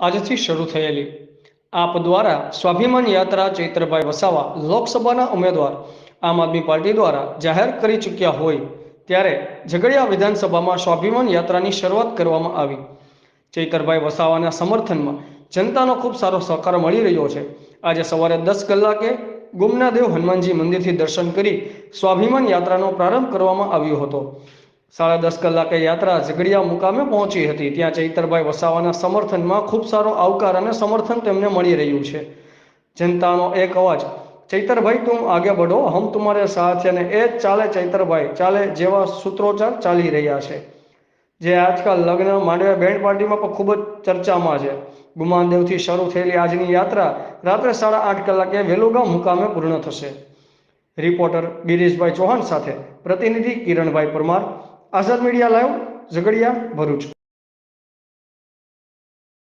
આજથી શરૂ થયેલી. આપ દ્વારા સ્વાભિમાન યાત્રા ચૈત્રભાઈ વસાવા લોકસભાના ઉમેદવાર આમ આદમી પાર્ટી દ્વારા જાહેર કરી ચૂક્યા હોય ત્યારે ઝઘડિયા વિધાનસભામાં સ્વાભિમાન યાત્રાની શરૂઆત કરવામાં આવી. ચૈતરભાઈ વસાવાના સમર્થનમાં જનતાનો ખૂબ સારો સહકાર મળી રહ્યો છે. આજે સવારે દસ કલાકે ગુમનાદેવ હનુમાનજી મંદિરથી દર્શન કરી સ્વાભિમાન યાત્રાનો પ્રારંભ કરવામાં આવ્યો હતો. સાડા દસ કલાકે યાત્રા ઝઘડિયા મુકામે પહોંચી હતી. ત્યાં ચૈતરભાઈ વસાવાના સમર્થનમાં ખૂબ સારો આવકાર અને સમર્થન તેમને મળી રહ્યું છે. જનતાનો એક અવાજ, ચૈતરભાઈ, તું આગે બઢો હમ તુમારે સાથ અને એ જ ચાલે ચૈતરભાઈ, ચાલે જેવા સૂત્રોચ્ચાર ચાલી રહ્યા છે. જે આજકાલ લગ્ન, માંડવા, બેન્ડ પાર્ટીમાં પણ ખૂબ જ ચર્ચામાં છે. ગુમાનદેવથી શરૂ થયેલી આજની યાત્રા રાત્રે સાડા આઠ કલાકે વેલુગા મુકામે પૂર્ણ થશે. રિપોર્ટર ગિરીશભાઈ ચૌહાણ સાથે પ્રતિનિધિ Kiranbhai Parmar. Azad media live Jhagadia Bharuch.